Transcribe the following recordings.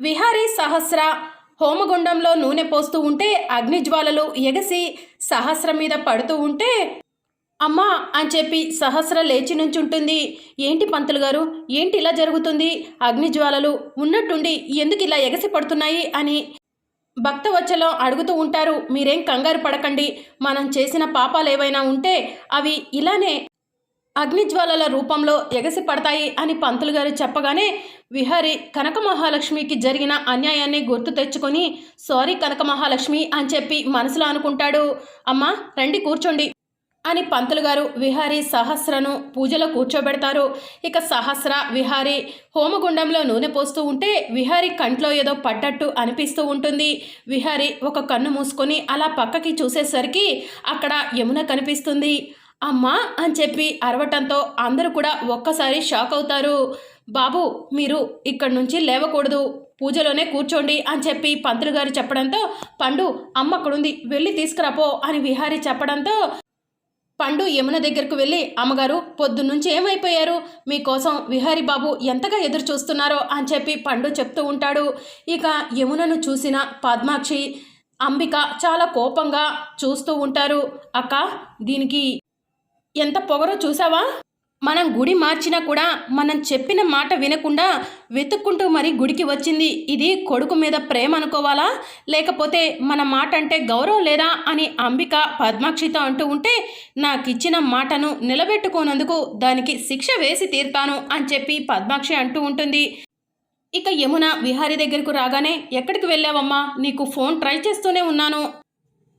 విహారీ సహస్ర హోమగుండంలో నూనె పోస్తూ ఉంటే అగ్నిజ్వాలలు ఎగసి సహస్ర మీద పడుతూ ఉంటే అమ్మా అని చెప్పి సహస్ర లేచి నుంచుంటుంది. ఏంటి పంతులు గారు? ఏంటి ఇలా జరుగుతుంది? అగ్నిజ్వాలలు ఉన్నట్టుండి ఎందుకు ఇలా ఎగసి పడుతున్నాయి అని భక్తవచ్చలో అడుగుతూ ఉంటారు. మీరేం కంగారు పడకండి. మనం చేసిన పాపాలు ఏవైనా ఉంటే అవి ఇలానే అగ్నిజ్వాలల రూపంలో ఎగసి పడతాయి అని పంతులు గారు చెప్పగానే విహారి కనక మహాలక్ష్మికి జరిగిన అన్యాయాన్ని గుర్తు తెచ్చుకొని సారీ కనక మహాలక్ష్మి అని చెప్పి మనసులో అనుకుంటాడు. అమ్మా రండి కూర్చోండి అని పంతులు గారు విహారీ సహస్రను పూజలో కూర్చోబెడతారు. ఇక సహస్ర విహారీ హోమగుండంలో నూనె పోస్తూ ఉంటే విహారీ కంట్లో ఏదో పడ్డట్టు అనిపిస్తూ ఉంటుంది. విహారీ ఒక కన్ను మూసుకొని అలా పక్కకి చూసేసరికి అక్కడ యమున కనిపిస్తుంది. అమ్మా అని చెప్పి అరవటంతో అందరూ కూడా ఒక్కసారి షాక్ అవుతారు. బాబు మీరు ఇక్కడి నుంచి లేవకూడదు. పూజలోనే కూర్చోండి అని చెప్పి పంతులు గారు చెప్పడంతో పండు అమ్మ అక్కడుంది వెళ్ళి తీసుకురాపో అని విహారీ చెప్పడంతో పండు యమున దగ్గరకు వెళ్ళి అమ్మగారు పొద్దున్నుంచి ఏమైపోయారు? మీకోసం విహారీ బాబు ఎంతగా ఎదురు చూస్తున్నారో అని చెప్పి పండు చెప్తూ ఉంటాడు. ఇక యమునను చూసిన పద్మాక్షి అంబిక చాలా కోపంగా చూస్తూ ఉంటారు. అక్క దీనికి ఎంత పొగరో చూసావా? మనం గుడి మార్చినా కూడా మనం చెప్పిన మాట వినకుండా వెతుక్కుంటూ మరి గుడికి వచ్చింది. ఇది కొడుకు మీద ప్రేమ అనుకోవాలా? లేకపోతే మన మాట అంటే గౌరవం లేదా అని అంబిక పద్మాక్షితో అంటూ ఉంటే నాకు ఇచ్చిన మాటను నిలబెట్టుకోనందుకు దానికి శిక్ష వేసి తీరుతాను అని చెప్పి పద్మాక్షి అంటూ ఉంటుంది. ఇక యమున విహారి దగ్గరకు రాగానే ఎక్కడికి వెళ్ళావమ్మా? నీకు ఫోన్ ట్రై చేస్తూనే ఉన్నాను.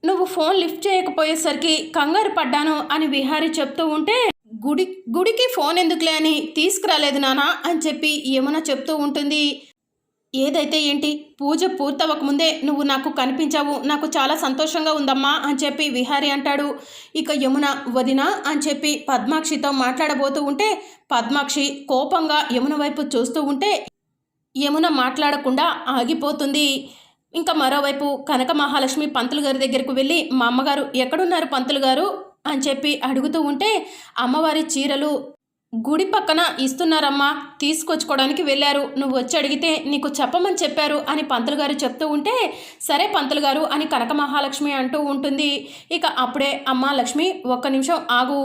నువ్వు ఫోన్ లిఫ్ట్ చేయకపోయేసరికి కంగారు పడ్డాను అని విహారి చెప్తూ ఉంటే గుడి గుడికి ఫోన్ ఎందుకులే అని తీసుకురాలేదు నానా అని చెప్పి యమున చెప్తూ ఉంటుంది. ఏదైతే ఏంటి? పూజ పూర్తవకముందే నువ్వు నాకు కనిపించావు. నాకు చాలా సంతోషంగా ఉందమ్మా అని చెప్పి విహారి అంటాడు. ఇక యమున వదిన అని చెప్పి పద్మాక్షితో మాట్లాడబోతూ ఉంటే పద్మాక్షి కోపంగా యమున వైపు చూస్తూ ఉంటే యమున మాట్లాడకుండా ఆగిపోతుంది. ఇంకా మరోవైపు కనక మహాలక్ష్మి పంతులు గారి దగ్గరకు వెళ్ళి మా అమ్మగారు ఎక్కడున్నారు పంతులు గారు? అని చెప్పి అడుగుతూ ఉంటే అమ్మవారి చీరలు గుడి పక్కన ఇస్తున్నారమ్మా తీసుకొచ్చుకోవడానికి వెళ్ళారు. నువ్వు వచ్చి అడిగితే నీకు చెప్పమని చెప్పారు అని పంతులు గారు చెప్తూ ఉంటే సరే పంతులు గారు అని కనక మహాలక్ష్మి అంటూ ఉంటుంది. ఇక అప్పుడే అమ్మా లక్ష్మి ఒక్క నిమిషం ఆగు.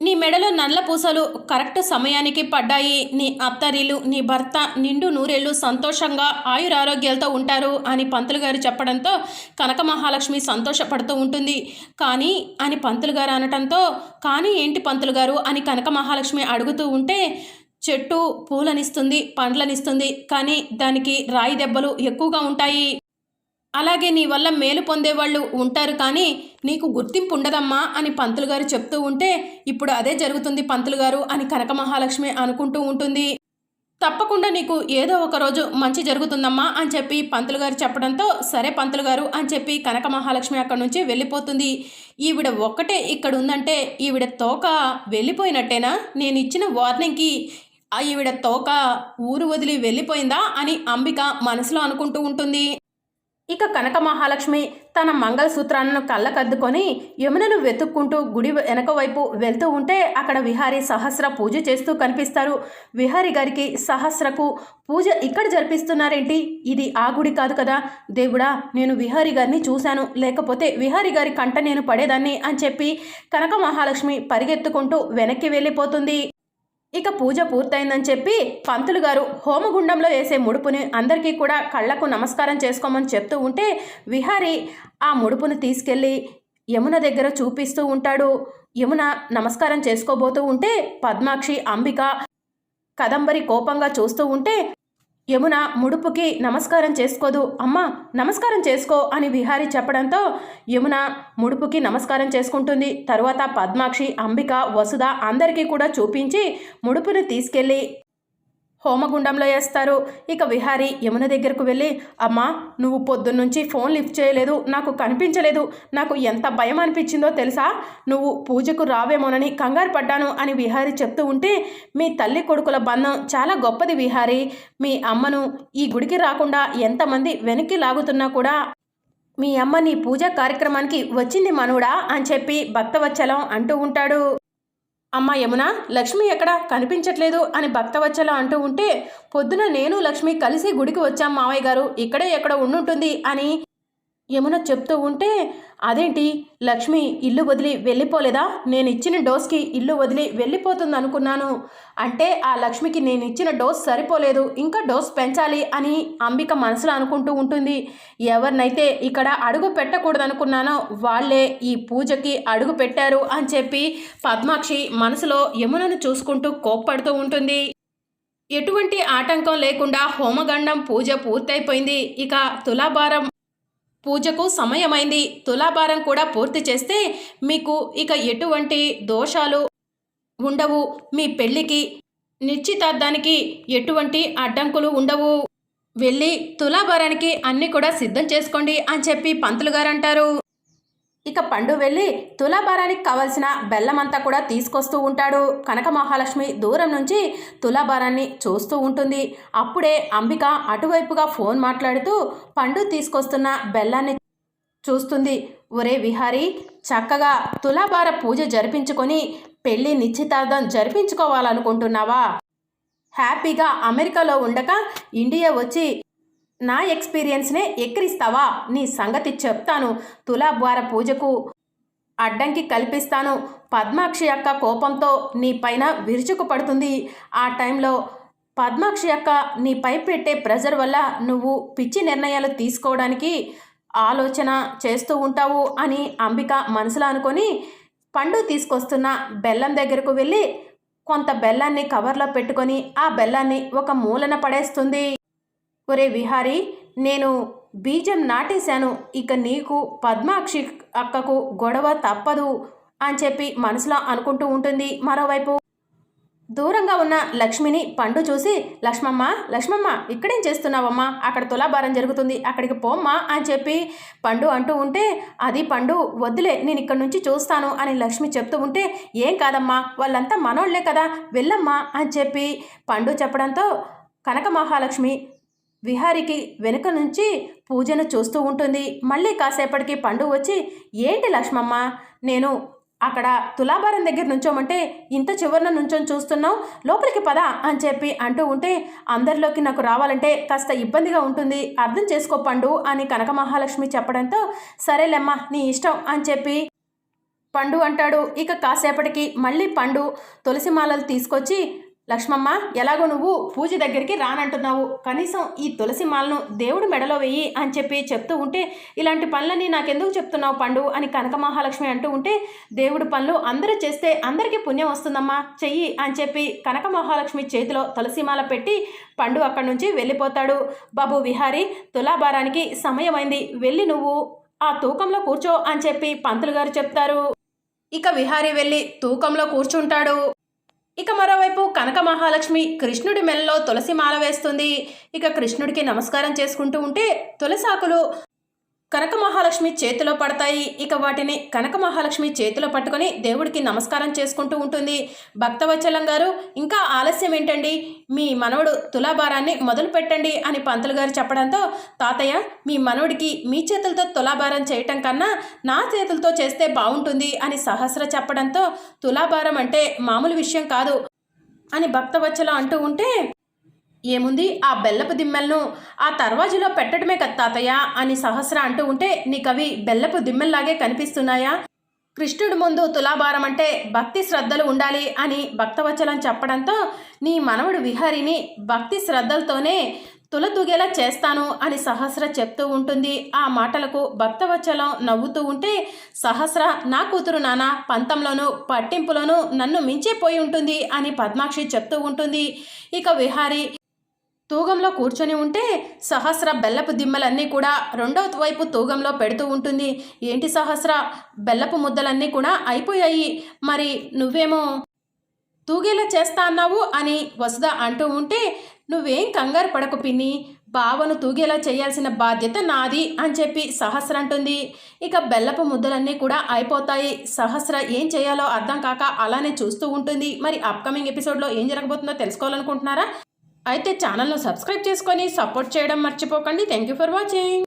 నీ మెడలో నల్ల పూసలు కరెక్ట్ సమయానికి పడ్డాయి. నీ అత్తరీలు నీ భర్త నిండు నూరేళ్ళు సంతోషంగా ఆయురారోగ్యాలతో ఉంటారు అని పంతులు గారు చెప్పడంతో కనక మహాలక్ష్మి సంతోషపడుతూ ఉంటుంది. కానీ అని పంతులు గారు అనటంతో కానీ ఏంటి పంతులు గారు అని కనక మహాలక్ష్మి అడుగుతూ ఉంటే చెట్టు పూలనిస్తుంది పండ్లనిస్తుంది కానీ దానికి రాయి దెబ్బలు ఎక్కువగా ఉంటాయి. అలాగే నీ వల్ల మేలు పొందేవాళ్ళు ఉంటారు కానీ నీకు గుర్తింపు ఉండదమ్మా అని పంతులు గారు చెప్తూ ఉంటే ఇప్పుడు అదే జరుగుతుంది పంతులు గారు అని కనక మహాలక్ష్మి అనుకుంటూ ఉంటుంది. తప్పకుండా నీకు ఏదో ఒక రోజు మంచి జరుగుతుందమ్మా అని చెప్పి పంతులు గారు చెప్పడంతో సరే పంతులు గారు అని చెప్పి కనక మహాలక్ష్మి అక్కడి నుంచి వెళ్ళిపోతుంది. ఈవిడ ఒక్కటే ఇక్కడ ఉందంటే ఈవిడ తోక వెళ్ళిపోయినట్టేనా? నేను ఇచ్చిన వార్నింగ్కి ఆ ఈవిడ తోక ఊరు వదిలి వెళ్ళిపోయిందా అని అంబిక మనసులో అనుకుంటూ ఉంటుంది. ఇక కనక మహాలక్ష్మి తన మంగళసూత్రాలను కళ్ళకద్దుకొని యమునను వెతుక్కుంటూ గుడి వెనక వైపు వెళ్తూ ఉంటే అక్కడ విహారీ సహస్ర పూజ చేస్తూ కనిపిస్తారు. విహారీ గారికి సహస్రకు పూజ ఇక్కడ జరిపిస్తున్నారేంటి? ఇది ఆ గుడి కాదు కదా. దేవుడా నేను విహారీ గారిని చూశాను. లేకపోతే విహారీ గారి కంట నేను పడేదాన్ని అని చెప్పి కనక మహాలక్ష్మి పరిగెత్తుకుంటూ వెనక్కి వెళ్ళిపోతుంది. ఇక పూజ పూర్తయిందని చెప్పి పంతులు గారు హోమగుండంలో వేసే ముడుపుని అందరికీ కూడా కళ్ళకు నమస్కారం చేసుకోమని చెప్తూ ఉంటే విహారి ఆ ముడుపును తీసుకెళ్ళి యమున దగ్గర చూపిస్తూ ఉంటాడు. యమున నమస్కారం చేసుకోబోతూ ఉంటే పద్మాక్షి అంబిక కదంబరి కోపంగా చూస్తూ ఉంటే యమున ముడుపుకి నమస్కారం చేసుకోదు. అమ్మా నమస్కారం చేసుకో అని విహారి చెప్పడంతో యమున ముడుపుకి నమస్కారం చేసుకుంటుంది. తరువాత పద్మాక్షి అంబిక వసుధ అందరికీ కూడా చూపించి ముడుపుని తీసుకెళ్ళి హోమగుండంలో వేస్తారు. ఇక విహారి యమున దగ్గరకు వెళ్ళి అమ్మా నువ్వు పొద్దున్నుంచి ఫోన్ లిఫ్ట్ చేయలేదు. నాకు కనిపించలేదు. నాకు ఎంత భయం అనిపించిందో తెలుసా? నువ్వు పూజకు రావేమోనని కంగారు పడ్డాను అని విహారి చెప్తూ ఉంటే మీ తల్లి కొడుకుల బంధం చాలా గొప్పది విహారి. మీ అమ్మను ఈ గుడికి రాకుండా ఎంతమంది వెనక్కి లాగుతున్నా కూడా మీ అమ్మ నీ పూజా కార్యక్రమానికి వచ్చింది మనుడా అని చెప్పి భక్తవచ్చలం అంటూ ఉంటాడు. అమ్మ యమున లక్ష్మి ఎక్కడ? కనిపించట్లేదు అని భక్తవచ్చల అంటూ ఉంటే పొద్దున నేను లక్ష్మి కలిసి గుడికి వచ్చాం మావయ్య గారు. ఇక్కడే ఎక్కడ ఉండుంటుంది అని యమున చెప్తూ ఉంటే అదేంటి? లక్ష్మి ఇల్లు వదిలి వెళ్ళిపోలేదా? నేను ఇచ్చిన డోస్కి ఇల్లు వదిలి వెళ్ళిపోతుంది అనుకున్నాను. అంటే ఆ లక్ష్మికి నేను ఇచ్చిన డోస్ సరిపోలేదు. ఇంకా డోస్ పెంచాలి అని అంబిక మనసులో అనుకుంటూ ఉంటుంది. ఎవరినైతే ఇక్కడ అడుగు పెట్టకూడదనుకున్నానో వాళ్ళే ఈ పూజకి అడుగు పెట్టారు అని చెప్పి పద్మాక్షి మనసులో యమునను చూసుకుంటూ కోప్పడుతూ ఉంటుంది. ఎటువంటి ఆటంకం లేకుండా హోమగండం పూజ పూర్తయిపోయింది. ఇక తులాభారం పూజకు సమయమైంది. తులాభారం కూడా పూర్తి చేస్తే మీకు ఇక ఎటువంటి దోషాలు ఉండవు. మీ పెళ్ళికి నిశ్చితార్థానికి ఎటువంటి అడ్డంకులు ఉండవు. వెళ్ళి తులాభారానికి అన్నీ కూడా సిద్ధం చేసుకోండి అని చెప్పి పంతులు గారు అంటారు. ఇక పండు వెళ్ళి తులాభారానికి కావలసిన బెల్లమంతా కూడా తీసుకొస్తూ ఉంటాడు. కనక మహాలక్ష్మి దూరం నుంచి తులాభారాన్ని చూస్తూ ఉంటుంది. అప్పుడే అంబిక అటువైపుగా ఫోన్ మాట్లాడుతూ పండు తీసుకొస్తున్న బెల్లాన్ని చూస్తుంది. ఒరే విహారీ చక్కగా తులాభార పూజ జరిపించుకొని పెళ్ళి నిశ్చితార్థం జరిపించుకోవాలనుకుంటున్నావా? హ్యాపీగా అమెరికాలో ఉండక ఇండియా వచ్చి నా ఎక్స్పీరియన్స్నే ఎక్కిరిస్తావా? నీ సంగతి చెప్తాను. తులాభార పూజకు అడ్డంకి కల్పిస్తాను. పద్మాక్షి యొక్క కోపంతో నీ పైన విరుచుకు పడుతుంది. ఆ టైంలో పద్మాక్షి యొక్క నీపై పెట్టే ప్రెజర్ వల్ల నువ్వు పిచ్చి నిర్ణయాలు తీసుకోవడానికి ఆలోచన చేస్తూ ఉంటావు అని అంబిక మనసులో అనుకొని పండు తీసుకొస్తున్న బెల్లం దగ్గరకు వెళ్ళి కొంత బెల్లాన్ని కవర్లో పెట్టుకొని ఆ బెల్లాన్ని ఒక మూలన పడేస్తుంది. ఒరే విహారీ నేను బీజం నాటేశాను. ఇక నీకు పద్మాక్షి అక్కకు గొడవ తప్పదు అని చెప్పి మనసులో అనుకుంటూ ఉంటుంది మరోవైపు. దూరంగా ఉన్న లక్ష్మిని పండు చూసి లక్ష్మమ్మ లక్ష్మమ్మ ఇక్కడేం చేస్తున్నావమ్మా? అక్కడ తులాభారం జరుగుతుంది. అక్కడికి పోమ్మా అని చెప్పి పండు అంటూ ఉంటే అది పండు వద్దులే నేను ఇక్కడ నుంచి చూస్తాను అని లక్ష్మి చెప్తూ ఉంటే ఏం కాదమ్మా వాళ్ళంతా మనోళ్ళే కదా వెళ్ళమ్మా అని చెప్పి పండు చెప్పడంతో కనక మహాలక్ష్మి విహారికి వెనుక నుంచి పూజను చూస్తూ ఉంటుంది. మళ్ళీ కాసేపటికి పండు వచ్చి ఏంటి లక్ష్మమ్మ నేను అక్కడ తులాభారం దగ్గర నుంచోమంటే ఇంత చివరిన నుంచొని చూస్తున్నావు? లోపలికి పద అని చెప్పి అంటూ ఉంటే అందరిలోకి నాకు రావాలంటే కాస్త ఇబ్బందిగా ఉంటుంది. అర్థం చేసుకో పండు అని కనక మహాలక్ష్మి చెప్పడంతో సరేలేమ్మా నీ ఇష్టం అని చెప్పి పండు అంటాడు. ఇక కాసేపటికి మళ్ళీ పండు తులసి మాలలు తీసుకొచ్చి లక్ష్మమ్మ ఎలాగో నువ్వు పూజ దగ్గరికి రానంటున్నావు. కనీసం ఈ తులసి మాలను దేవుడు మెడలో వెయ్యి అని చెప్పి చెప్తూ ఉంటే ఇలాంటి పనులని నాకెందుకు చెప్తున్నావు పండు అని కనక మహాలక్ష్మి అంటూ ఉంటే దేవుడు పనులు అందరూ చేస్తే అందరికీ పుణ్యం వస్తుందమ్మా చెయ్యి అని చెప్పి కనక మహాలక్ష్మి చేతిలో తులసిమాల పెట్టి పండు అక్కడి నుంచి వెళ్ళిపోతాడు. బాబు విహారీ తులాభారానికి సమయమైంది. వెళ్ళి నువ్వు ఆ తూకంలో కూర్చో అని చెప్పి పంతులు గారు చెప్తారు. ఇక విహారీ వెళ్ళి తూకంలో కూర్చుంటాడు. ఇక మరోవైపు కనక మహాలక్ష్మి కృష్ణుడి మెడలో తులసి మాల వేస్తుంది. ఇక కృష్ణుడికి నమస్కారం చేసుకుంటూ ఉంటే తులసాకులు కనక మహాలక్ష్మి చేతిలో పడతాయి. ఇక వాటిని కనక మహాలక్ష్మి చేతిలో పట్టుకొని దేవుడికి నమస్కారం చేసుకుంటూ ఉంటుంది. భక్తవచ్చలం గారు ఇంకా ఆలస్యం ఏంటండి? మీ మనవడు తులాభారాన్ని మొదలు పెట్టండి అని పంతులు గారు చెప్పడంతో తాతయ్య మీ మనవడికి మీ చేతులతో తులాభారం చేయటం కన్నా నా చేతులతో చేస్తే బాగుంటుంది అని సహస్ర చెప్పడంతో తులాభారం అంటే మామూలు విషయం కాదు అని భక్తవచ్చల అంటూ ఉంటే ఏముంది? ఆ బెల్లపు దిమ్మెలను ఆ తర్వాజులో పెట్టడమే కదా తాతయ్య అని సహస్ర అంటూ ఉంటే నీకవి బెల్లపు దిమ్మెల్లాగే కనిపిస్తున్నాయా? కృష్ణుడి ముందు తులాభారం అంటే భక్తి శ్రద్ధలు ఉండాలి అని భక్తవచలం చెప్పడంతో నీ మనవడు విహారిని భక్తి శ్రద్ధలతోనే తులతూగేలా చేస్తాను అని సహస్ర చెప్తూ ఉంటుంది. ఆ మాటలకు భక్తవచ్చలం నవ్వుతూ ఉంటే సహస్ర నా కూతురు నాన్న పంతంలోనూ పట్టింపులోనూ నన్ను మించిపోయి ఉంటుంది అని పద్మాక్షి చెప్తూ ఉంటుంది. ఇక విహారి తూగంలో కూర్చొని ఉంటే సహస్ర బెల్లపు దిమ్మలన్నీ కూడా రెండవ వైపు తూగంలో పెడుతూ ఉంటుంది. ఏంటి సహస్ర? బెల్లపు ముద్దలన్నీ కూడా అయిపోయాయి. మరి నువ్వేమో తూగేలా చేస్తా అన్నావు అని వసుధ అంటూ ఉంటే నువ్వేం కంగారు పడకు పిన్ని. బావను తూగేలా చేయాల్సిన బాధ్యత నాది అని చెప్పి సహస్ర అంటుంది. ఇక బెల్లపు ముద్దలన్నీ కూడా అయిపోతాయి. సహస్ర ఏం చేయాలో అర్థం కాక అలానే చూస్తూ ఉంటుంది. మరి అప్కమింగ్ ఎపిసోడ్లో ఏం జరగబోతుందో తెలుసుకోవాలనుకుంటున్నారా? అయితే ఛానల్ను సబ్స్క్రైబ్ చేసుకొని సపోర్ట్ చేయడం మర్చిపోకండి. Thank you for watching